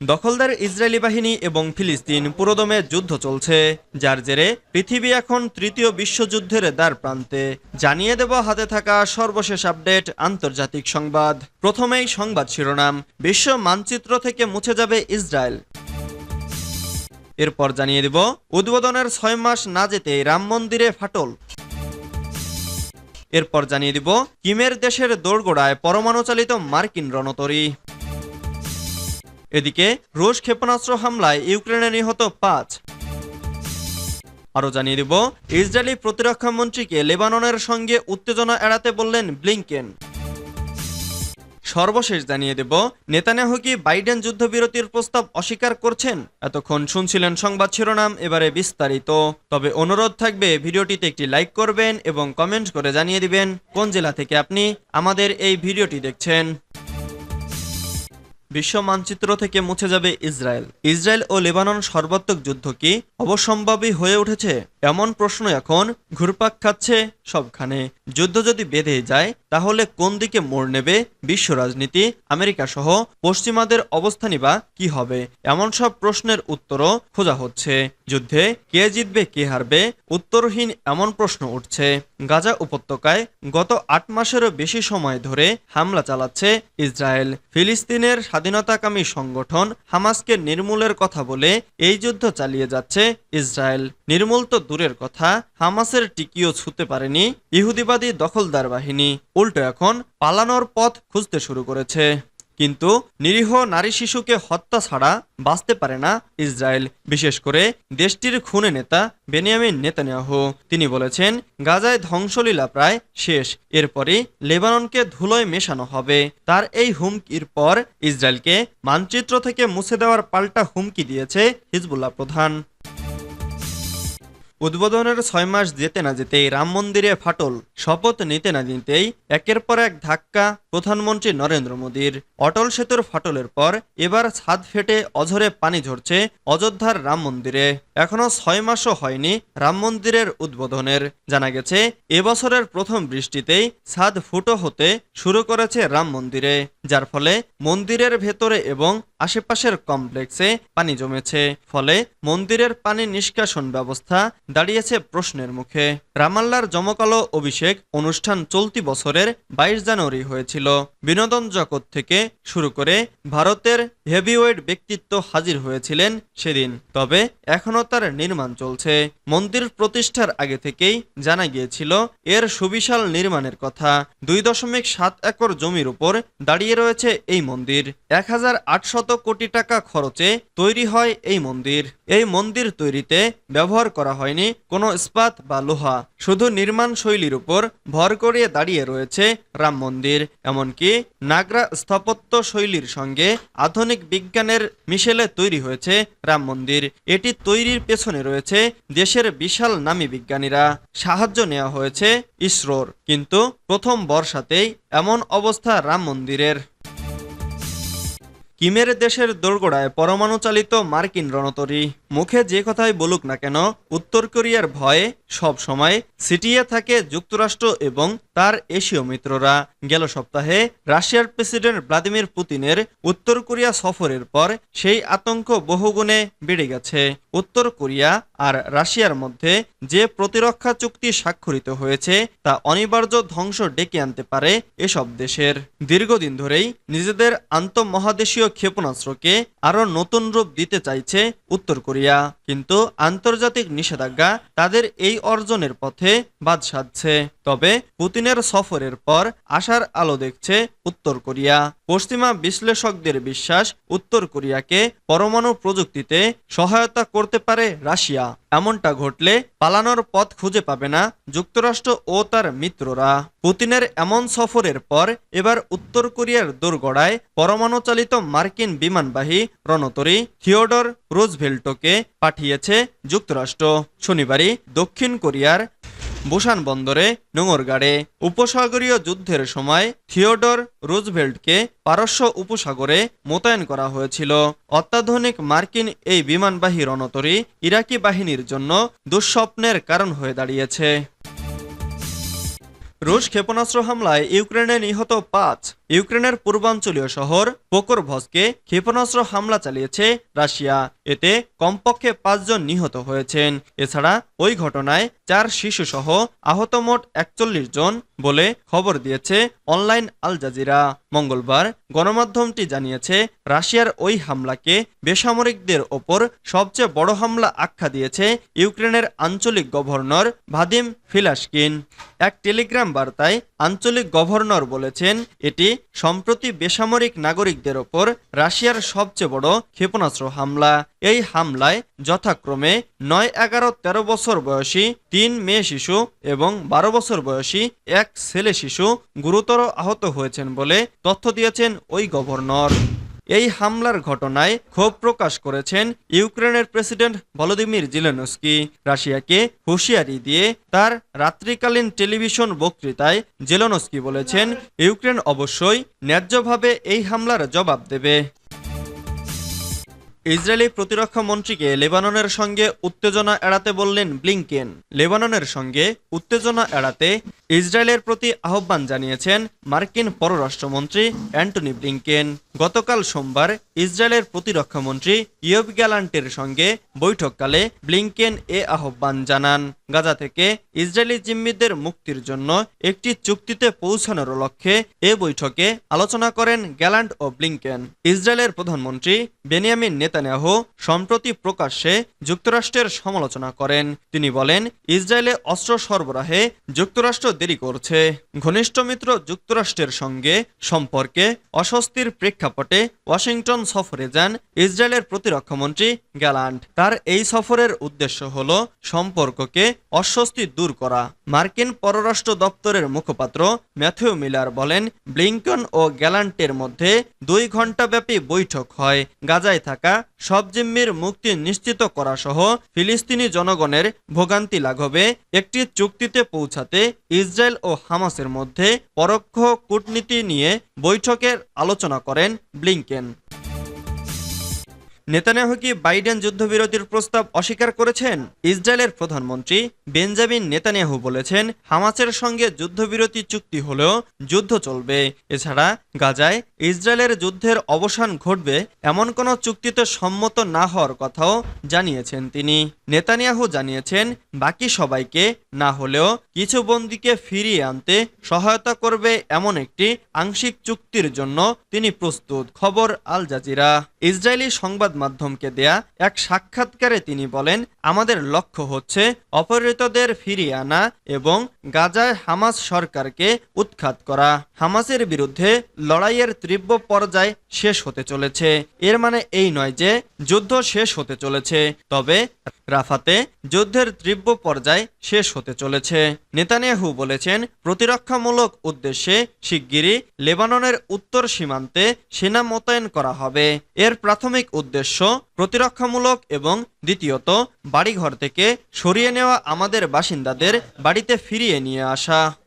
দখলদার ইসরায়েলি বাহিনী এবং ফিলিস্তিন পুরোদমে যুদ্ধ চলছে, যার জেরে পৃথিবী এখন তৃতীয় বিশ্বযুদ্ধের দ্বার প্রান্তে। জানিয়ে দেব হাতে থাকা সর্বশেষ আপডেট আন্তর্জাতিক সংবাদ। প্রথমেই সংবাদ শিরোনাম, বিশ্ব মানচিত্র থেকে মুছে যাবে ইসরায়েল। এরপর জানিয়ে দেব, উদ্বোধনের ছয় মাস না যেতে রাম মন্দিরে ফাটল। এরপর জানিয়ে দিব, কিমের দেশের দোরগোড়ায় পরমাণু চালিত মার্কিন রণতরী। এদিকে রুশ ক্ষেপণাস্ত্র হামলায় ইউক্রেনে নিহত পাঁচ। আরও জানিয়ে দিব, ইসরায়েলি প্রতিরক্ষা মন্ত্রীকে লেবাননের সঙ্গে উত্তেজনা এড়াতে বললেন ব্লিংকেন। সর্বশেষ জানিয়ে দেব, নেতানিয়াহু কি বাইডেন যুদ্ধবিরতির প্রস্তাব অস্বীকার করছেন? এতক্ষণ শুনছিলেন সংবাদ শিরোনাম, এবারে বিস্তারিত। তবে অনুরোধ থাকবে, ভিডিওটিতে একটি লাইক করবেন এবং কমেন্ট করে জানিয়ে দিবেন কোন জেলা থেকে আপনি আমাদের এই ভিডিওটি দেখছেন। বিশ্ব মানচিত্র থেকে মুছে যাবে ইসরায়েল। ইসরায়েল ও লেবানন সর্বাত্মক যুদ্ধ কি অবসম্ভাবী হয়ে উঠেছে? এমন প্রশ্ন এখন ঘুরপাক খাচ্ছে সবখানে। যুদ্ধ যদি বেঁধে যায়, তাহলে কোন দিকে মোড় নেবে বিশ্ব রাজনীতি আমেরিকা সহ পশ্চিমাদের অবস্থানই বা কি হবে? এমন সব প্রশ্নের উত্তরও খোঁজা হচ্ছে। যুদ্ধে কে জিতবে, কে হারবে, উত্তরহীন এমন প্রশ্ন উঠছে। গাজা উপত্যকায় গত আট মাসেরও বেশি সময় ধরে হামলা চালাচ্ছে ইসরায়েল। ফিলিস্তিনের স্বাধীনতাকামী সংগঠন হামাসকে নির্মূলের কথা বলে এই যুদ্ধ চালিয়ে যাচ্ছে ইসরায়েল। নির্মূল তো দূরের কথা, হামাসের টিকিও ছুতে পারেনি ইহুদিবাদী দখলদার বাহিনী। উল্টো এখন পালানোর পথ খুঁজতে শুরু করেছে। কিন্তু নিরীহ নারী শিশুকে হত্যা ছাড়া বাঁচতে পারে না ইসরায়েল। বিশেষ করে দেশটির খুনে নেতা বেনিয়ামিন নেতানিয়াহু। তিনি বলেছেন, গাজায় ধ্বংসলীলা প্রায় শেষ। এরপরই লেবাননকে ধুলোয় মেশানো হবে। তার এই হুমকির পর ইসরায়েলকে মানচিত্র থেকে মুছে দেওয়ার পাল্টা হুমকি দিয়েছে হিজবুল্লাহ প্রধান। উদ্বোধনের ছয় মাস যেতে না যেতেই রাম মন্দিরে ফাটল, শপথ নিতে না নিতেই একের পর এক ধাক্কা প্রধানমন্ত্রী নরেন্দ্র মোদীর। অটল সেতুর ফাটলের পর এবার ছাদ ফেটে অঝরে পানি ঝরছে অযোধ্যার রাম মন্দিরে। এখনও ছয় মাসও হয়নি রাম মন্দিরের উদ্বোধনের। জানা গেছে এবছরের প্রথম বৃষ্টিতেই ছাদ ফুটো হতে শুরু করেছে রাম মন্দিরে, যার ফলে মন্দিরের ভেতরে এবং আশেপাশের কমপ্লেক্সে পানি জমেছে। ফলে মন্দিরের পানি নিষ্কাশন ব্যবস্থা দাঁড়িয়েছে প্রশ্নের মুখে। রামাল্লার জমকালো অভিষেক অনুষ্ঠান চলতি বছরের বাইশ জানুয়ারি হয়েছিল। বিনোদন জগৎ থেকে শুরু করে ভারতের হেভিওয়েট ব্যক্তিত্ব হাজির হয়েছিলেন সেদিন, তবে এখনও তার নির্মাণ চলছে। মন্দির প্রতিষ্ঠার আগে থেকেই জানা গিয়েছিল, এর সুবিশাল নির্মাণের কথা। দুই দশমিক সাত একর জমির উপর দাঁড়িয়ে রয়েছে এই মন্দির। এক হাজার আটশত কোটি টাকা খরচে তৈরি হয় এই মন্দির। এই মন্দির তৈরিতে ব্যবহার করা হয়নি কোনো ইস্পাত বা লোহা। শুধু নির্মাণ শৈলীর উপর ভর করে দাঁড়িয়ে রয়েছে রাম মন্দির, এমনকি নাগরা স্থাপত্য শৈলীর সঙ্গে আধুনিক বিজ্ঞানের মিশেলে তৈরি হয়েছে রাম মন্দির। এটি তৈরির পেছনে রয়েছে দেশের বিশাল নামী বিজ্ঞানীরা। সাহায্য নেওয়া হয়েছে ইসরোর। কিন্তু প্রথম বর্ষাতেই এমন অবস্থা রাম মন্দিরের। কিমের দেশের দোরগোড়ায় পরমাণু চালিত মার্কিন রণতরী। মুখে যে কথাই বলুক না কেন, উত্তর কোরিয়ার ভয়ে সব সময় সিটিয়ে থাকে যুক্তরাষ্ট্র এবং তার এশীয় মিত্ররা। গেল সপ্তাহে রাশিয়ার প্রেসিডেন্ট ভ্লাদিমির পুতিনের উত্তর কোরিয়া সফরের পর সেই আতঙ্ক বহুগুণে বেড়ে গেছে। উত্তর কোরিয়া আর রাশিয়ার মধ্যে যে প্রতিরক্ষা চুক্তি স্বাক্ষরিত হয়েছে, তা অনিবার্য ধ্বংস ডেকে আনতে পারে এসব দেশের। দীর্ঘদিন ধরেই নিজেদের আন্তঃমহাদেশীয় ক্ষেপণাস্ত্রকে আরও নতুন রূপ দিতে চাইছে উত্তর কোরিয়া। কিন্তু আন্তর্জাতিক নিষেধাজ্ঞা তাদের এই অর্জনের পথে বাদ সাধছে। তবে পুতিনের সফরের পর আশার আলো দেখছে উত্তর কোরিয়া। পশ্চিমা বিশ্লেষকদের বিশ্বাস উত্তর কোরিয়াকে পরমাণু প্রযুক্তিতে সহায়তা করতে পারে রাশিয়া। এমনটা ঘটলে পালানোর পথ খুঁজে পাবে না যুক্তরাষ্ট্র ও তার মিত্ররা। পুতিনের এমন সফরের পর এবার উত্তর কোরিয়ার দোরগড়ায় পরমাণু চালিত মার্কিন বিমানবাহী রণতরী থিওডর রোজভেল্টোকে পাঠিয়েছে যুক্তরাষ্ট্র। শনিবারই দক্ষিণ কোরিয়ার বুসান বন্দরে, নোঙরগাড়ে উপসাগরীয় যুদ্ধের সময় থিওডর রুজভেল্টকে পারস্য উপসাগরে মোতায়েন করা হয়েছিল। অত্যাধুনিক মার্কিন এই বিমানবাহী রণতরী ইরাকি বাহিনীর জন্য দুঃস্বপ্নের কারণ হয়ে দাঁড়িয়েছে। রুশ ক্ষেপণাস্ত্র হামলায় ইউক্রেনে নিহত পাঁচ ইউক্রেনের পূর্বাঞ্চলীয় শহর পোকরভসকে ক্ষেপণাস্ত্র হামলা চালিয়েছে রাশিয়া। এতে কমপক্ষে পাঁচজন নিহত হয়েছেন। এছাড়া ওই ঘটনায় চার শিশুসহ আহত মোট একচল্লিশ জন বলে খবর দিয়েছে অনলাইন আল জাজিরা। মঙ্গলবার গণমাধ্যমটি জানিয়েছে, রাশিয়ার ওই হামলাকে বেসামরিকদের ওপর সবচেয়ে বড় হামলা আখ্যা দিয়েছে ইউক্রেনের আঞ্চলিক গভর্নর ভাদিম ফিলাসকিন এক টেলিগ্রাম বার্তায় আঞ্চলিক গভর্নর বলেছেন, এটি সম্প্রতি বেসামরিক নাগরিকদের ওপর রাশিয়ার সবচেয়ে বড় ক্ষেপণাস্ত্র হামলা। এই হামলায় যথাক্রমে নয় এগারো তেরো বছর বয়সী তিন মেয়ে শিশু এবং বারো বছর বয়সী এক ছেলে শিশু গুরুতর আহত হয়েছেন বলে তথ্য দিয়েছেন ওই গভর্নর। এই হামলার ঘটনায় ক্ষোভ প্রকাশ করেছেন ইউক্রেনের প্রেসিডেন্ট ভলোদিমির জিলেনস্কি। রাশিয়াকে হুঁশিয়ারি দিয়ে তার রাত্রিকালীন টেলিভিশন বক্তৃতায় জেলনস্কি বলেছেন, ইউক্রেন অবশ্যই ন্যায্যভাবে এই হামলার জবাব দেবে। ইসরায়েলি প্রতিরক্ষা মন্ত্রীকে লেবাননের সঙ্গে উত্তেজনা এড়াতে বললেন ব্লিংকেন। লেবাননের সঙ্গে উত্তেজনা এড়াতে ইসরায়েলের প্রতি আহ্বান জানিয়েছেন মার্কিন পররাষ্ট্রমন্ত্রী অ্যান্টনি ব্লিংকেন। গতকাল সোমবার ইসরায়েলের প্রতিরক্ষা মন্ত্রী ইয়ব গ্যালান্টের সঙ্গে বৈঠককালে ব্লিংকেন এ আহ্বান জানান। গাজা থেকে ইসরায়েলি জিম্মিদের মুক্তির জন্য একটি চুক্তিতে পৌঁছানোর লক্ষ্যে এ বৈঠকে আলোচনা করেন গ্যালান্ট ও ব্লিংকেন। ইসরায়েলের প্রধানমন্ত্রী বেনিয়ামিন নেতানিয়াহু সম্প্রতি প্রকাশ্যে যুক্তরাষ্ট্রের সমালোচনা করেন। তিনি বলেন, ইসরায়েলে অস্ত্র সরবরাহে যুক্তরাষ্ট্র দেরি করছে। ঘনিষ্ঠ মিত্র যুক্তরাষ্ট্রের সঙ্গে সম্পর্কে অস্বস্তির প্রেক্ষাপটে ওয়াশিংটন সফরে যান ইসরায়েলের প্রতিরক্ষামন্ত্রী গ্যালান্ট। তার এই সফরের উদ্দেশ্য হল সম্পর্ককে অস্বস্তি দূর করা। মার্কিন পররাষ্ট্র দপ্তরের মুখপাত্র ম্যাথিউ মিলার বলেন, ব্লিংকন ও গ্যালান্টের মধ্যে দুই ঘণ্টাব্যাপী বৈঠক হয়। গাজায় থাকা সব জিম্মির মুক্তি নিশ্চিত করা সহ ফিলিস্তিনি জনগণের ভোগান্তি লাঘবে, একটি চুক্তিতে পৌঁছাতে ইসরায়েল ও হামাসের মধ্যে পরোক্ষ কূটনীতি নিয়ে বৈঠকের আলোচনা করেন ব্লিংকেন। নেতানিয়াহু কি বাইডেন যুদ্ধবিরতির প্রস্তাব অস্বীকার করেছেন? ইসরায়েলের প্রধানমন্ত্রী বেঞ্জামিন নেতানিয়াহু বলেছেন, হামাসের সঙ্গে যুদ্ধবিরতি চুক্তি হলেও যুদ্ধ চলবে। এছাড়া গাজায় ইসরায়েলের যুদ্ধের অবসান ঘটবে এমন কোনো চুক্তিতে সম্মত না হওয়ার কথাও জানিয়েছেন তিনি। নেতানিয়াহু জানিয়েছেন, বাকি সবাইকে না হলেও কিছু বন্দীকে ফিরিয়ে আনতে সহায়তা করবে এমন একটি আংশিক চুক্তির জন্য তিনি প্রস্তুত। খবর আল জাজিরা। ইসরায়েলি সংবাদ মাধ্যমকে দেয়া এক সাক্ষাৎকারে তিনি বলেন, আমাদের লক্ষ্য হচ্ছে অপহৃতদের ফিরিয়ে আনা এবং গাজায় হামাস সরকারকে উৎখাত করা। হামাসের বিরুদ্ধে লড়াইয়ের তীব্র পর্যায় শেষ হতে চলেছে। এর মানে এই নয় যে যুদ্ধ শেষ হতে চলেছে, তবে রাফাতে যুদ্ধের তীব্র পর্যায় শেষ হতে চলেছে। নেতানিয়াহু বলেছেন, প্রতিরক্ষামূলক উদ্দেশ্যে শিগগিরই লেবাননের উত্তর সীমান্তে সেনা মোতায়েন করা হবে। এর প্রাথমিক উদ্দেশ্য প্রতিরক্ষামূলক এবং দ্বিতীয়ত বাড়িঘর থেকে সরিয়ে নেওয়া আমাদের বাসিন্দাদের বাড়িতে ফিরিয়ে নিয়ে আসা।